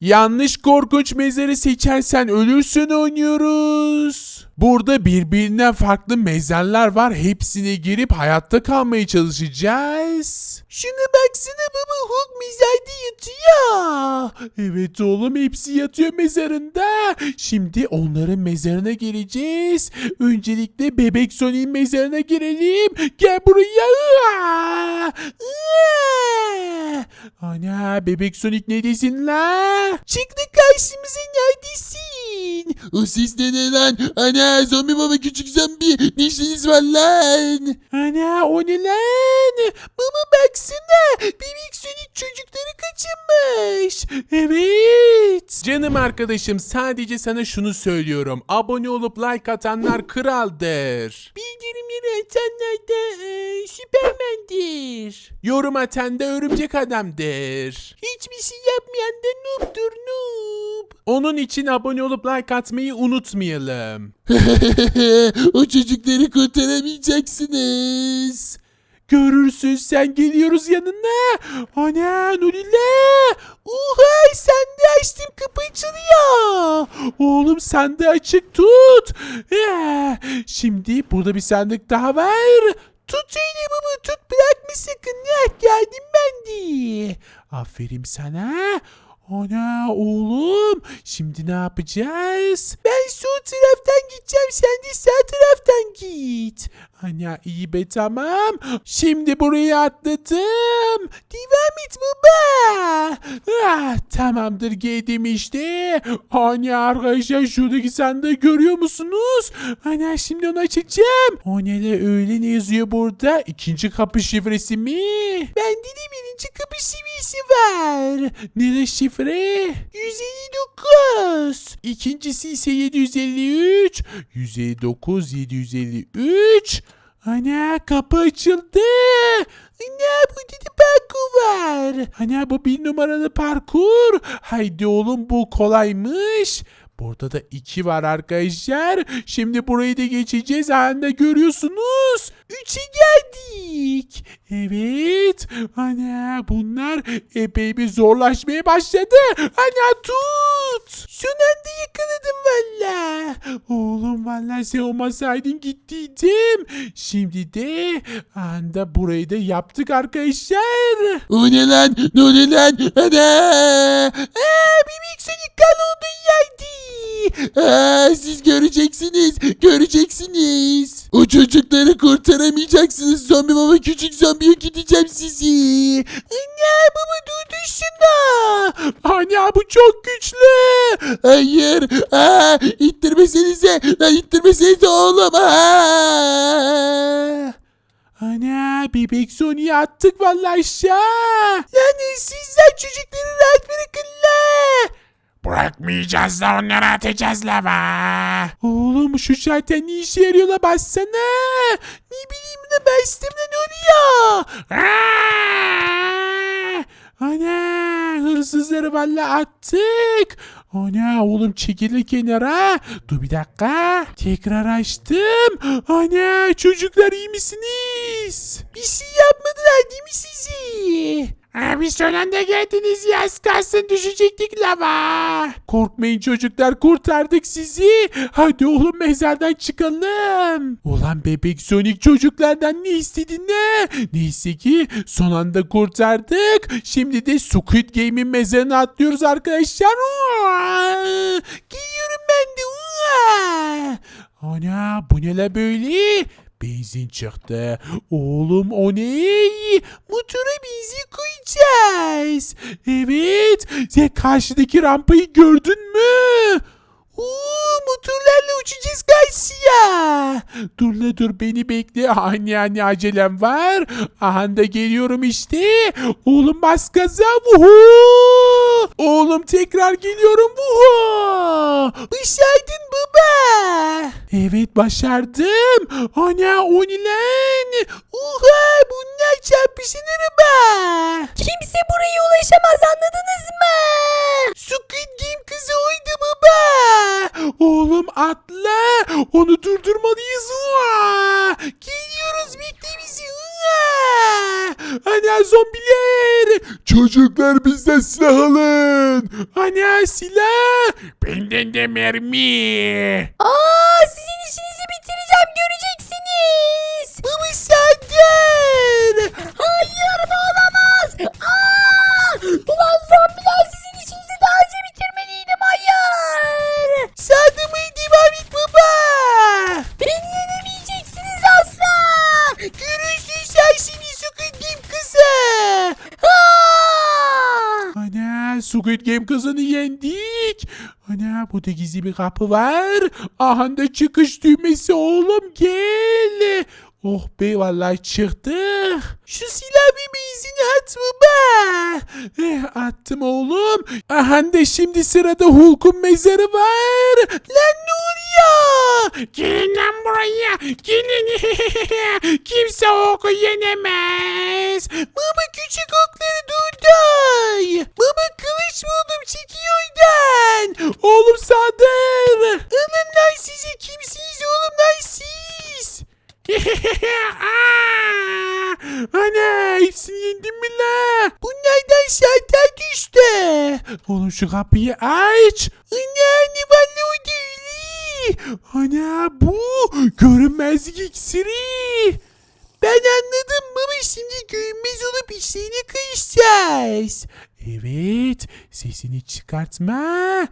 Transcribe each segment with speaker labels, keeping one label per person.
Speaker 1: Yanlış korkunç mezarı seçersen ölürsün oynuyoruz. Burada birbirinden farklı mezarlar var. Hepsine girip hayatta kalmaya çalışacağız. Şuna baksana baba Hulk mezarda yatıyor. Evet oğlum hepsi yatıyor mezarında. Şimdi onların mezarına gireceğiz. Öncelikle Bebek Sonic'in mezarına girelim. Gel buraya. Ana Bebek Sonic neredesin la? Çıktı karşımıza neredesin?
Speaker 2: O ses de ne lan? Ana zombi baba küçük zombi. Ne işiniz var lan?
Speaker 1: Ana o ne lan? Baba baksana. Bebek Sonic çocukları kaçırmış. Evet. Canım arkadaşım sadece sana şunu söylüyorum. Abone olup like atanlar kraldır. Bildirimleri atanlar da e, süpermendir. Yorum atan da örümcek adamdır. Hiçbir şey yapmayan da noob'dur noob. Onun için abone olup like atmayı unutmayalım.
Speaker 2: o çocukları kurtaramayacaksınız.
Speaker 1: Görürsün sen geliyoruz yanına. Ana Nurilla. Oha sandığı açtım kapı açılıyor. Oğlum sandığı açık tut. Eh, Şimdi burada bir sandık daha var. Tut öyle baba tut bırakma sakın. Ya, geldim ben de. Aferin sana. Ana oğlum şimdi ne yapacağız? Ben sol taraftan gideceğim sen de sağ taraftan git. Ana iyi be tamam. Şimdi buraya atladım. Devam et baba. Ah, tamamdır geldim işte. Ana arkadaşlar şuradaki sandığı görüyor musunuz? Ana şimdi onu açacağım. O ne öyle ne yazıyor burada? İkinci kapı şifresi mi? Bende de birinci kapı şifresi var. Nere şifre? 159. İkincisi ise 753. 159 753. Ana kapı açıldı. Ana burada da parkur var. Ana bu bir numaralı parkur. Haydi oğlum bu kolaymış. Burada da iki var arkadaşlar. Şimdi burayı da geçeceğiz. Anda görüyorsunuz. Üçe geldik. Evet. Ana bunlar epey bir zorlaşmaya başladı. Ana tut. Son anda yakaladım valla. Oğlum valla sen olmasaydın gittiydim. Şimdi de anda burayı da yaptık arkadaşlar.
Speaker 2: O ne lan? Ne oluyor lan? Ana!
Speaker 1: Aa, bebek Sonic kal olduğun yerde.
Speaker 2: Aa, siz göreceksiniz. Göreceksiniz. O çocukları kurtaramayacaksınız. Zombi baba küçük zombiye gideceğim sizi.
Speaker 1: Anne baba durdur şunu. Anne bu çok güçlü.
Speaker 2: Hayır. Aa, ittirmesenize. Lan ittirmesenize oğlum. Aa!
Speaker 1: Ana bebek Sonic'i attık vallahi aşağı. Yani sizler çocukları rahat bırakın la.
Speaker 3: Bırakmayacağız da onları atacağız lava.
Speaker 1: Oğlum şu zaten ne işe yarıyor la bassana. Ne bileyim ne bastım da ne oluyor? Aa! Ana hırsızları valla attık. Ana oğlum çekilin kenara. Dur bir dakika. Tekrar açtım. Ana çocuklar iyi misiniz? Bir şey yapmadılar değil mi sizi?
Speaker 3: Abi son anda geldiniz ya az düşecektik lava.
Speaker 1: Korkmayın çocuklar kurtardık sizi. Hadi oğlum mezardan çıkalım. Ulan bebek Sonic çocuklardan ne istedin ne? Neyse ki son anda kurtardık. Şimdi de Squid Game'in mezarına atlıyoruz arkadaşlar. Uaa! Geliyorum ben de. Ana bu ne la böyle? Benzin çıktı. Oğlum o ne? Motora benzin koyacağız. Evet. Sen karşıdaki rampayı gördün mü? Oo, motorlarla uçacağız karşıya. Dur la dur beni bekle. Anne anne acelem var. Aha geliyorum işte. Oğlum bas gaza. Oğlum tekrar geliyorum. Vuhu. Baba. Evet başardım. Ana o ne lan? Oha bunlar çarpışın araba.
Speaker 4: Kimse buraya ulaşamaz anladınız mı?
Speaker 1: Squid Game kızı oydu baba. Oğlum atla. Onu durdurmalıyız. Uaa! Geliyoruz bekle bizi. Uaa! Aa! Ana zombiler.
Speaker 2: Çocuklar bizden silah alın.
Speaker 1: Ana silah.
Speaker 3: Benden de mermi.
Speaker 4: Aa sizin işinizi bitireceğim göreceksiniz.
Speaker 1: Baba Sadır.
Speaker 4: Hayır bu olamaz.
Speaker 1: Squid Game kızını yendik. Ana burada gizli bir kapı var. Aha da çıkış düğmesi oğlum gel. Oh be vallahi çıktık. Şu silah bir at baba. Eh, attım oğlum. Aha da şimdi sırada Hulk'un mezarı var. Lan ne oluyor?
Speaker 3: Gelin lan buraya. Gelin. Kimse oku yenemez.
Speaker 1: Baba küçük okları durdur. Baba kılıç buldum çekiyordan. Oğlum Sadır. Alın lan size kimsiniz oğlum lan siz? Ana hepsini yendin mi la? Bunlardan şalter düştü. Oğlum şu kapıyı aç. Ana ne var öyle? Ana bu görünmezlik iksiri. Ben anladım baba şimdi görünmez olup işlerine karışacağız. Evet sesini çıkartma.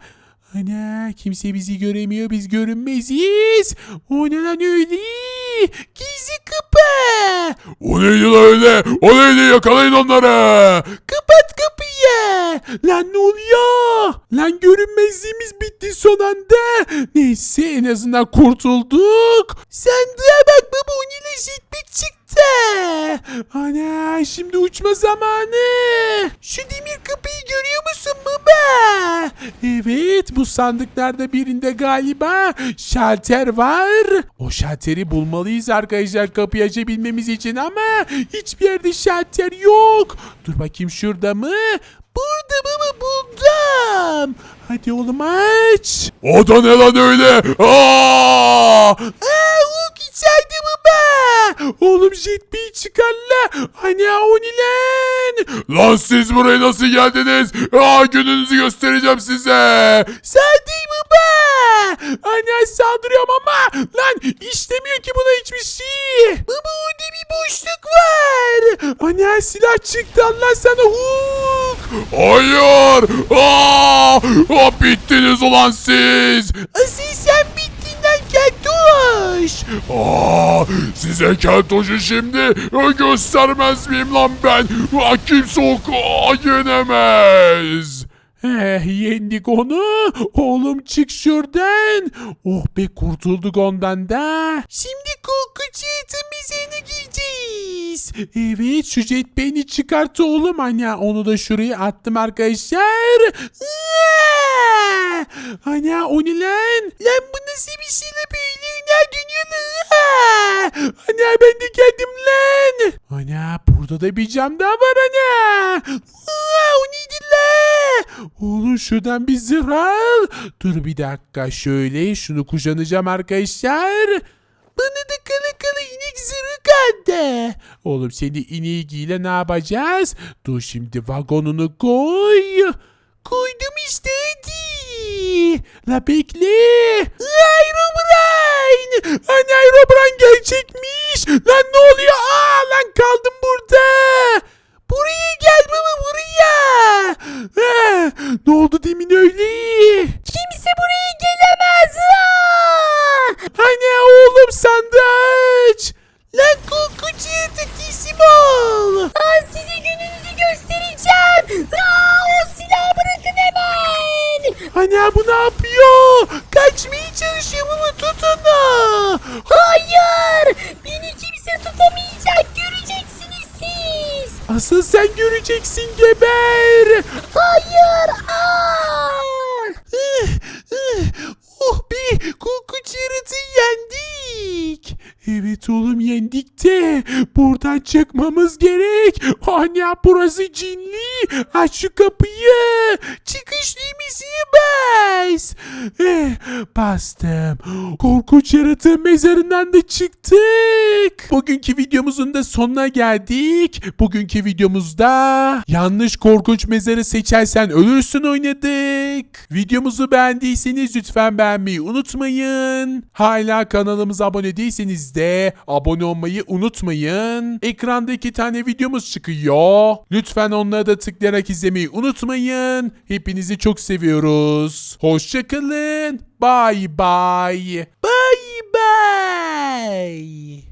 Speaker 1: Ana kimse bizi göremiyor biz görünmeziz. O ne lan öyle? Gizli kapı.
Speaker 2: O neydi lan öyle? O neydi? Yakalayın onları.
Speaker 1: Kapat kapıyı. Lan ne oluyor? Lan görünmezliğimiz bitti son anda. Neyse en azından kurtulduk. Sandığa bak baba o ile jetpack çıktı. Ana şimdi uçma zamanı. Şu demir kapıyı görüyor musun baba? Evet bu sandıklarda birinde galiba şalter var. O şalteri bulmalıyız arkadaşlar kapıyı açabilmemiz için ama hiçbir yerde şalter yok. Dur bakayım şurada mı? Burada baba buldum. Hadi oğlum aç.
Speaker 2: O da ne lan öyle? Aa!
Speaker 1: Aa, içeride baba. Oğlum jetpack'i çıkar la. Hani o ne lan?
Speaker 2: Siz buraya nasıl geldiniz? Aa gününüzü göstereceğim size.
Speaker 1: Sadi baba. Anne saldırıyorum ama lan işlemiyor ki buna hiçbir şey. Baba orada bir boşluk var. Anne silah çıktı Allah sana Hulk.
Speaker 2: Hayır. Aa! Aa, bittiniz ulan siz.
Speaker 1: Asıl sen keltoş.
Speaker 2: Aa, size keltoşu şimdi göstermez miyim lan ben? Aa, kimse o yenemez.
Speaker 1: Eh yendik onu. Oğlum çık şuradan. Oh be kurtulduk ondan da. Şimdi yatın üzerine giyeceğiz. Evet şu jetpack'ini çıkart oğlum. Hani onu da şuraya attım arkadaşlar. Ana o ne lan? Lan bu nasıl bir şey la böyle? Ne dönüyor lan? Aa! Ana ben de geldim lan. Ana burada da bir cam daha var ana. Aa, o neydi? Oğlum şuradan bir zırh al. Dur bir dakika şöyle şunu kuşanacağım arkadaşlar. Bana da kala kala inek zırhı kaldı. Oğlum seni ineği giyle ne yapacağız? Dur şimdi vagonunu koy. Koydum işte hadi. La bekle. Hani bu ne yapıyor? Kaçmaya çalışıyor baba tut onu.
Speaker 4: Hayır. Beni kimse tutamayacak. Göreceksiniz siz.
Speaker 1: Asıl sen göreceksin geber.
Speaker 4: Hayır. Aa!
Speaker 1: oh be korkunç yaratığı yendik. Evet oğlum yendik de buradan çıkmamız gerek. Anne burası cinli. Aç şu kapıyı. Çıkış düğmesine bas. Eh, bastım. Korkunç yaratığın mezarından da çıktık. Bugünkü videomuzun da sonuna geldik. Bugünkü videomuzda yanlış korkunç mezarı seçersen ölürsün oynadık. Videomuzu beğendiyseniz lütfen beğenmeyi unutmayın. Hala kanalımıza abone değilseniz de abone olmayı unutmayın. Ekranda iki tane videomuz çıkıyor. Lütfen onlara da tıklayarak izlemeyi unutmayın. Hepinizi çok seviyoruz. Hoşçakalın. Bye bye. Bye bye.